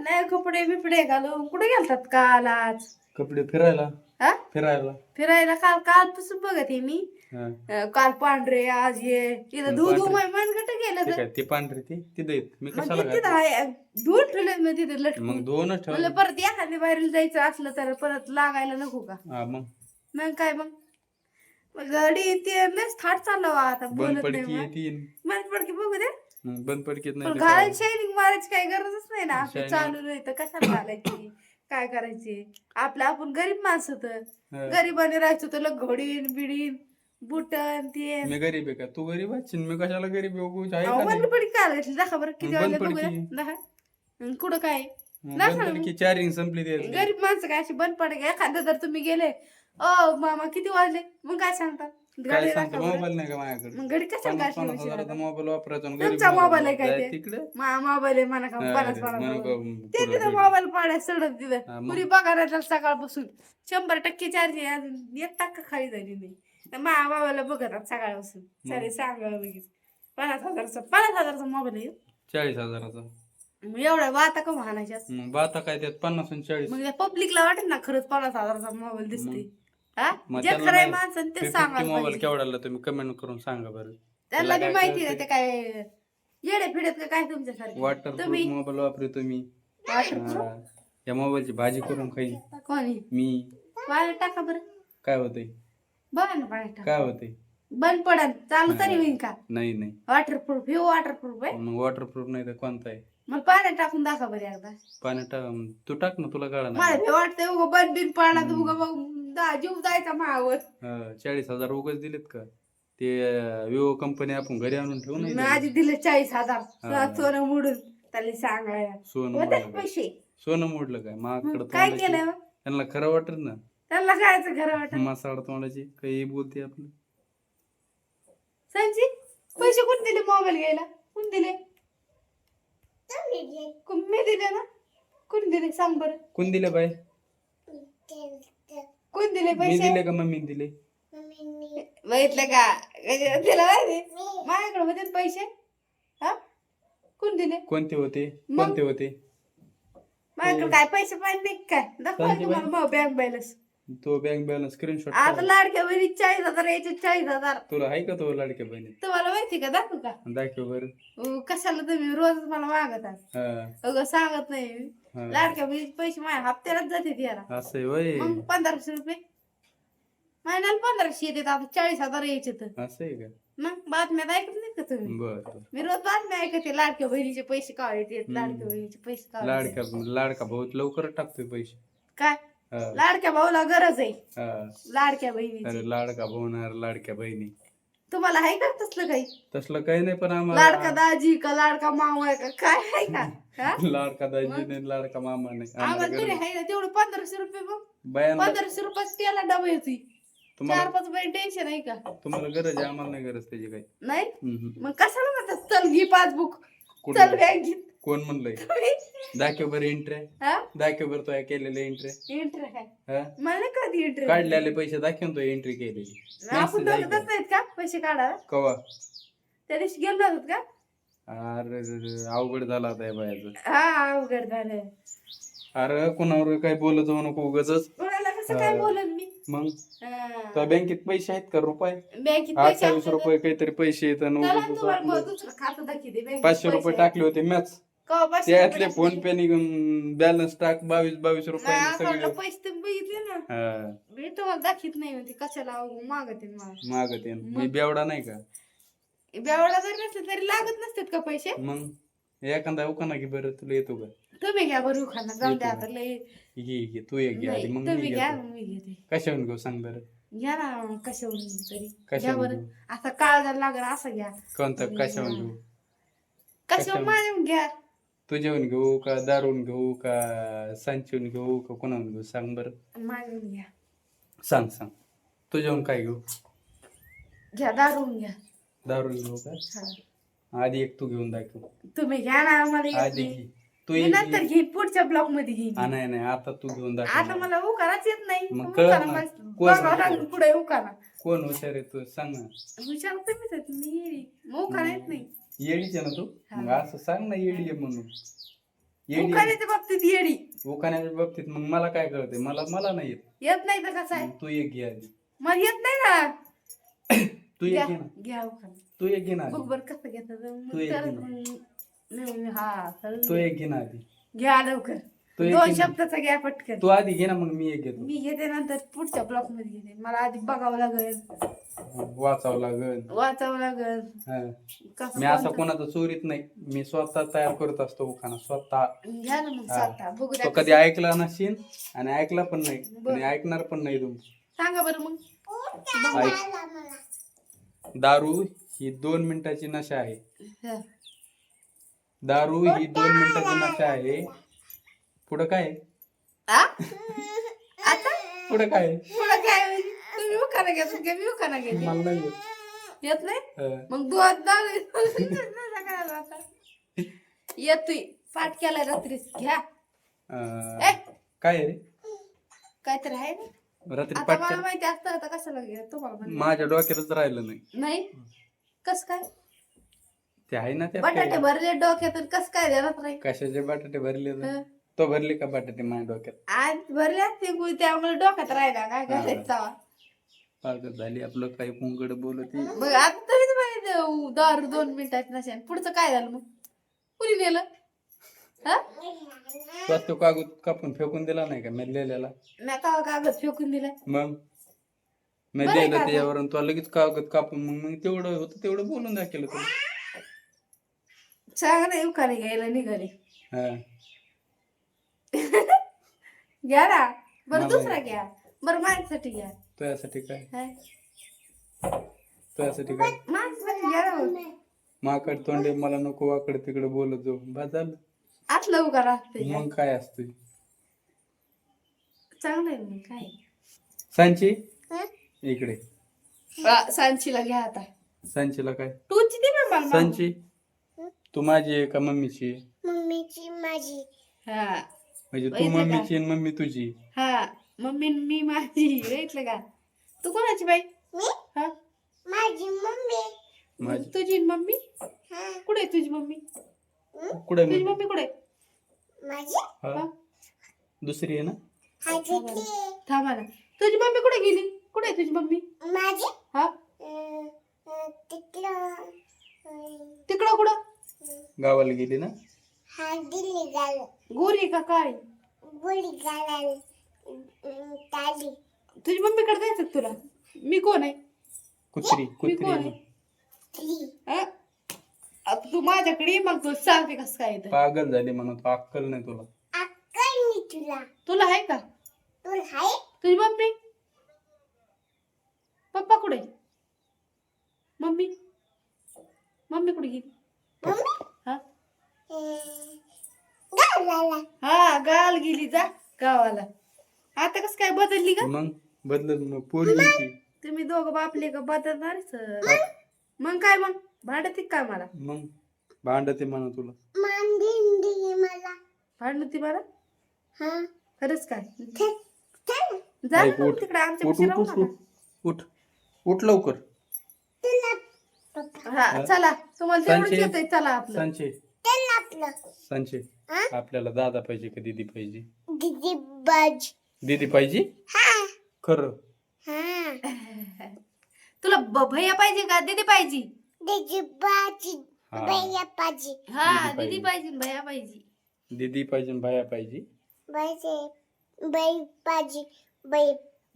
नाही कपडे बिपडे घालून. कुठे गेलतात काल आज? कपडे फिरायला. हा? फिरायला. फिरायला काल कालपासून बघत आहे मी. हा. अं, काल पांढरे आज ये इथं दूध पांढरे. उमाय मनगट गेलं ते तर. काय ते पांढरे ते तिथे आहेत. मी मग कशाला तिथं घालतो? आहे? दूध ठेवले मी तिथे मग लटकून दोनच म्हणलं ठेव परत एखाद्या बाहेर जायचं असलं तर परत लागायला नको का? हा मग? मग काय मग? मग गाडी ते लस थाट चाललं बा आता. बंद बोलत पडकी नाही येतील पडकी बघू दे. मग बंद पडकीत नाही तर काय? शायनिंग मारायची काही गरजच नाही ना आपलं Shining. चालू नाही तर कशाला घालायची काय करायचे आपलं आपण गरीब माणसं तर हा. गरीबाने राहायचो तर घोडीन बिडीन बुटन ते मी गरीब आहे का तू गरीब आहे मी कशाला गरीब आहे उगाच आहे का बंद नाही? पडकी काय घातली दाखवा बरं किती मग बंद वाजले बघू दे. पडकी. दाखवा अन कुठं काय मग बंद. पडकी चार्जिंग संपली त्यातली. गरीब माणसं काय अशी बंद पडे एखादं जर तुम्ही गेले ओ मामा किती वाजले मग काय सांगता काय सांगतो. मोबाईल नाही का माझ्याकडे? मग घडी कशाला पन्नास गाडी पन्नास ठेवायची हजाराचा आता? मोबाईल वापरायचा आणि तुमचा गरीब मोबाईल आहे काय जाय ते? तिकडे? मा- मोबाईल आहे म्हणा का? हा, पन्नास म्हणू पन्नास. का, ते पुढं तिथं. मोबाईल पाडाय सडत हा, तिथं मग. पुरी पगार आहे सकाळपासून. शंभर टक्के चार्ज आहे अजून. एक टक्का खाली झाली नाही. तर मा मोबाईलला बघतात सकाळपासून. सारे सांगा लगेच. पन्नास हजारचा पन्नास हजारचा मोबाईल आहे. चाळीस हजाराचा. मग एवढा वाता का वाहनाच्या मग बाता काय त्यात? पन्नास आणि चाळीस. मग पब्लिकला वाटत ना खरंच पन्नास हजारचा मोबाईल दिसते हा? मग जे त्याला खरंय नाही. माणसं ते फिफ्टी सांगायला मोबाईल पाहिजे. केवढ्याला तुम्ही कमेंट करून सांगा बरं. त्यांना त्याला काय माहिती कळते? ते काय येडे फिडत का काय तुमच्यासारखे? वॉटर तुम्ही मोबाईल वापरतो मी waterproof? हा. या मोबाईलची भाजी करून खाईन. कोणी? मी. पाण्यात टाका बरं. काय होतंय? बघा ना पाण्यात टाका. काय होतंय? बंद पडन चालू तरी होईन का? नाही नाही. वॉटरप्रूफ हे वॉटरप्रूफ आहे. मग वॉटरप्रूफ नाही तर कोणता आहे? मला पाण्यात टाकून दाखवा बरं एकदा. पाण्यात टाक तू टाक ना तुला कळा मला ना भे वाटतंय उगा बंद बिन पाण्यात उगा मग दा- जीव जायचा मावर हा, चाळीस हजार उगाच दिलेत का? ते विवो कंपनी आपण घरी आणून ठेवू नाही आधी दिले. चाळीस हजार. हा. सोनं मोडून त्याला सांगाय सोनं होते मोडलं काय पैसे? सोनं मोडलं काय? मग माकडं काय तोंडाची. मग? त्यांना खरं वाटत ना? त्याला खायचं घर वाटत मासाड तोंडाची. काही बोलते आपलं? संजी पैसे कोण दिले मोबाईल घ्यायला? कोण दिले? कोण- मी दिले ना? कोण दिले? सांग बरं. कोण दिले बाय कोण दिले मी पैसे? दिले का मम्मी दिले? बघितलं का? गजरात दिला माहिती माझ्याकडे होते ना पैसे. हा? कोण दिले? कोणते होते? मग? कोणते होते? माझ्याकडे काय पैसे पाहिजे नाही काय दाखवा कोणते तुम्हाला मग बँक बॅलन्स तो बँक बॅलन्स स्क्रीनशॉट आता लाडक्या बहिणी चाळीस हजार याचे चाळीस हजार. तुला आहे का तो लाडक्या बहिणी तुम्हाला माहिती का? दाखवू का? दाखव बरं. अहो, कशाला तुम्ही रोज मला मागत आहात हा, अगं सांगत नाही मी. लाडक्या बहिणीचे पैसे माझ्या हप्त्यालाच जाते याला. असं वय. मग पंधराशे रुपये. महिन्याला पंधराशे येते आता चाळीस हजार यायचे तर. असं आहे का? मग बातम्यात ऐकत नाही का तुम्ही? बर. मी रोज बातम्या ऐकते लाडक्या बहिणीचे पैसे का येते लाडक्या बहिणीचे पैसे का लाडका लाडका भाऊ लवकर टाकतोय पैसे. काय? हा, लाडक्या भाऊला गरज आहे. हा. लाडक्या बहिणीची. अरे लाडका भाऊ ना लाडक्या बहिणी. तुम्हाला आहे का तसलं काही? तसलं काही नाही पण लाडका आम्हाला दाजी का लाडका मामा आहे का काय आहे का? हा? लाडका दाजी नाही लाडका मामा नाही. आम्हाला आम्हाला तरी गरज- आहे ना तेवढे पंधराशे रुपये मग बायांना पंधराशे रुपये त्याला डबा येते चार पाच महिने टेन्शन आहे का? तुम्हाला गरज आहे आम्हाला नाही गरज त्याची काही. नाही? हम्म. मग कशाला म्हणतात चल घे पासबुक. कुठं? चल बँकेत. कोण म्हणलंय? दाखव बरं एंट्री हा? दाखव बरं तो केलेले एंट्री काय? हा? मला कधी एंट्री काढलेले पैसे दाखव तो एंट्री केलेली. आपण Message आहे दोघं का? तसं आहेत का? पैसे काढायला कवा? त्या दिवशी गेलो होत का? अरे अवघड झाला आता या बायाचं. हा अवघड झालं. अरे कोणावर काही बोलत जाऊ नको उगाच कोणाला कसं काय मी? मग? हा. बँकेत पैसे आहेत का रुपये? बँकेत पैसे अठ्ठावीस रुपये काहीतरी पैसे येतात चला उगाच तुम्हाला मग आपलं दुसरं खातं दाखवते. बँकेत पाचशे रुपये पैसे. टाकले होते मॅच. त्यातले फोन? पे निघून बॅलन्स टाक बावीस बावीस रुपये पैसे तुम्ही बघितले ना. हा, मी तुम्हाला दाखवत नाही म्हणते कशाला मागते मागत. मी बेवडा नाही का? बेवडा जरी नसले तरी लागत नसतात का पैसे? मग एखादा उकाना घे बरं तुला येतो का? तुम्ही घ्या बरं खाना जाऊ द्या आता लय घे घे तू एक घे आधी नाही, मग तुम्ही घ्या मी घेते. कशाहून घेऊ सांग बरं. घ्या ना कशावरून तरी. घ्या कशाहून बरं. आता काळ जर लागला असं घ्या. कोणता? कशाहून घेऊ? कशावरून? माझ्या घ्या. तुझ्याहून घेऊ का दारून घेऊ का सांचून घेऊ का कोणाहून घेऊ? सांग बरं. माझ्याहून घ्या. सांग सांग. तुझ्याहून काय घेऊ? घ्या दारून घ्या. दारून घेऊ का? हा. आधी एक तू घेऊन दाखव. तुम्ही घ्या ना मला येत आधी नाही. घे. तू मी एक नंतर घे. घेईन पुढच्या ब्लॉकमध्ये घेईन हा, नाही नाही आता तू घेऊन आता दाखव मला उकाराच येत नाही. मग कळत उकारा नाही. मग कोण पुढे उकारा. कोण हुशार आहे तू? सांग ना. हुशार मी. मग उकारा येत नाही. येडीच आहे ना तू. मग असं सांग ना येडी आहे म्हणून. येडी उखाण्याच्या बाबतीत येडी. उखाण्याच्या बाबतीत मग मला काय कळतंय? मला मला नाही येत. येत नाही तर कसं आहे? मग तू एक घे आधी. मग येत नाही ना? तू एक घ्या घे ना. घ्या उखाणा. तू एक घे ना बघ आधी बर कसं घेतात. मग तू एक तर घे ना. हा तू. एक घे ना आधी. घ्या लवकर. तू दोन. शब्दाचा घ्या पटकन. तू आधी घे ना मग मी एक घेतो. मी घेते नंतर पुढच्या ब्लॉकमध्ये घेते. मला आधी बघावं लागेल. वाचावं लागल. वाचावं लागेल. हा. कसं मी असं कोणतं- कोणाचं चोरीत नाही. मी स्वतः तयार करत असतो उखाणा. स्वतः. घ्या ना मग हा. स्वतः. बघू तो द्या कधी ऐकला नसेल आणि ऐकला पण नाही बरं. आणि ऐकणार पण नाही तुम सांगा बरं मग. ऐक. दारू ही दोन मिनिटाची नशा आहे. हा. दारू ही दोन मिनिटाची नशा आहे. पुढं काय आहे? आ? आता पुढं काय? पुढं काय होईल? तुम्ही घ्या मी मला नाही येत. येत नाही हा. मग दोन येतोय पाठ केलाय रात्रीच घ्या अं, ए काय आहे रे काहीतरी आहे ना रात्री आता पाठ मला केलं? माहिती असतं आता कशाला घ्या तुम्हाला म्हणलं. माझ्या डोक्यातच राहिलं नाही नाही कस काय ते आहे ना त्या बटाटे भरले डोक्यात कस काय देणार नाही कशाचे बटाटे भरले होते? हं. तो भरले का बटाटे माझ्या डोक्यात? आज भरले असते गुळ त्यामुळे डोक्यात राहिला काय करायचं? पागल झाली आपलं काही पुंगड बोलत आहे. मग आता तरीच माहिती दारू दोन मिनिटात नसेल. पुढचं काय झालं मग? कुणी नेलं? हा? तुला तो कागद कापून फेकून दिला नाही का मी लिहिलेला मी का कागद फेकून दिलाय मग? मी बरं दिलं का त्याच्यावर आणि तुला लगेच कागद कापून मग मग तेवढं होतं तेवढं बोलून दाखवलं तुला. सांग ना उखाणे घ्यायला निघाले. हा. घ्या ना. बरं मला- दुसरा घ्या. बरं माझ्यासाठी घ्या. तुझ्यासाठी काय? हाय. तुझ्यासाठी काय? माझ्यासाठी घ्या ना. मग. माकड तोंडे मला नको वाकड तिकडे बोलत जाऊ. बा झालं. आतलं उभा राहते मग काय असतं चांगलं आहे मग काय? सांची? इकडे. आ, सांचीला घ्या आता. सांचीला काय? टूची दे ना मला. सांची? तू माझी आहे का मम्मीची? आहे? मम्मीची माझी. हा. म्हणजे तू बघितलं का? मम्मीची आणि मम्मी तुझी. हा मम्मी न मी माझी ऐकलं का? तू कोणाची बाई? मी? हा? माझी मम्मी. माझी. तुझी न मम्मी? हा. कुठे आहे तुझी मम्मी? कुठे तुझी मम्मी? कुठे? आहे? माझी? हा. दुसरी आहे ना? हातातली थांबा ना. तुझी मम्मी कुठे गेली? कुठे आहे तुझी मम्मी? माझी? हा? तिकडं. तिकडं कुठं? गावाला गेली ना? हा गोरी का काळी गोळी घालायला अं, ताली. तुझी मम्मीकडे जायचं का तुला? मी कोण आहे? कुत्री मी कुत्री. कोण आहे. आहे ती हा? आता तू माझ्याकडे ये, मग तू सांगते कसं काय पागल झाली म्हणत अक्कल नाही तुला. अक्कल मी तुला. तुला आहे का? तुला हाय तुझी मम्मी? पप्पा कुठे? मम्मी? मम्मी कुठे गेली? मम्मी? हा? अं, हा गाल गेली जा गावाला. आता कस काय बदलली का? मग बदलत मग पोरगी ती. तुम्ही दोघं बापले का बदलणारच मग काय मग? भांडत काय मला? मग भांडते म्हणा तुला. मांडीन मला. भांडण ती मला? हा. खरंच काय? चल चल जा ऐक, ना उठ. तिकडे आमच्या उठ उठ राहू उठ नका. उठ. उठ. उठ लवकर. हा चला. तुम्हाला तेवढंच सांचे. येतंय चला आपलं. सांचे सांचे हा? आपल्याला दादा पाहिजे का दीदी पाहिजे? दीदी बाज दीदी पाहिजे? हा. खरं. हा. तुला ब- भैया पाहिजे का? दीदी पाहिजे? दीदी बाजी हा. भैया पाजी हा दीदी दीदी पाहिजे. न भैया पाहिजे. दीदी पाहिजे आणि भैया पाहिजे? बैसे बै पाजी बै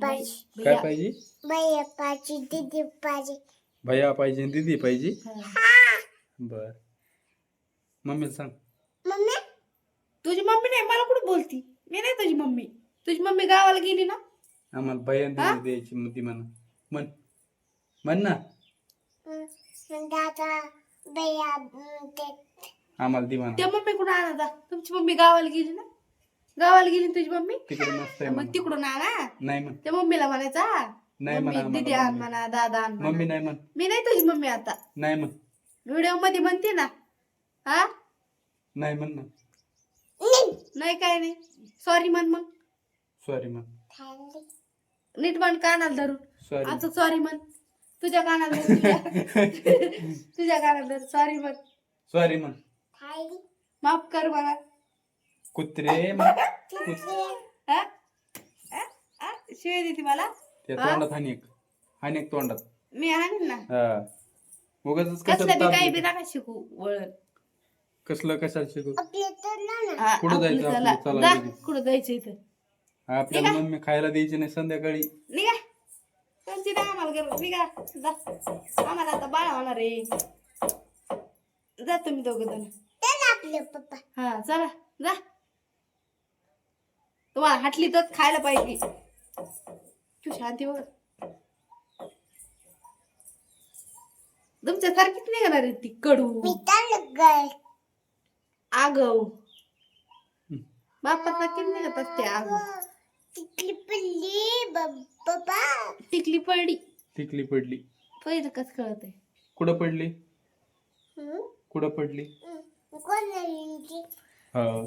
पाजी काय भैया. पाहिजे? भैया पाजी दीदी पाजी भैया पाहिजे आणि दीदी पाहिजे? हा. बर. मम्मीला सांग. मम्मी? तुझी मम्मी नाही मला कुठे बोलती? मी नाही तुझी मम्मी. तुझी मम्मी गावाला गेली ना? आम्हाला हा? दीदी द्यायची मग ती म्हणा. म्हण म्हण ना दादा आम्हाला दी म्हणा. त्या मम्मी कुठं आणा तुमची मम्मी गावाला गेली ना? गावाला गेली ना तुझी मम्मी? तिकडे मस्त आहे मग म्हणा. तिकडून आणा. नाही म्हण. त्या मम्मीला म्हणायचा नाही म्हणा मम्मी दीदी आम्हाला आण मम्मी. म्हणा दादा आण मम्मी नाही म्हण. मी नाही तुझी मम्मी आता. नाही म्हण. व्हिडिओमध्ये म्हणते ना हा? नाही म्हण ना. नाही काय नाही. सॉरी म्हण मग. सॉरी म्हण. नीट म्हण कानाला धरून. सॉरी आता सॉरी म्हण. तुझ्या कानाला धर, तुझ्या तुझ्या कानाला धर सॉरी म्हण. सॉरी म्हण. माफ कर मला. कुत्रे हा? हा? हा? शिवाय देते मला? त्या हा? तोंडात हानिक हानिक तोंडात. मी आणीन ना? हा. उगाच कसलं बी काही बी नका शिकू वळण. कसलं कशाला शिकू आपले तर ना हा, कुठं आपलं जायचं चला. आपलं? चला जा, लगेच. कुठं जायचं इथं? आपल्याला. मम्मी खायला द्यायची नाही संध्याकाळी. निघा. त्यांची ना आम्हाला गरज निघा. जा. आम्हाला आता बाळ होणार आहे. जा तुम्ही दोघं जण. तर आपले पप्पा. हा चला. जा. तुम्हाला हाटली तर खायला पाहिजे. तू शांती बघ. तुमच्या सारखीच निघणार आहे ती कडू. आगव. बापा सारखीच निघत असते आगव? तिकली पडली बाबा टिकली पडली. टिकली पडली. पहिलं कस कळत आहे? कुठं पडली? कुठं पडली? कोण नाही हा.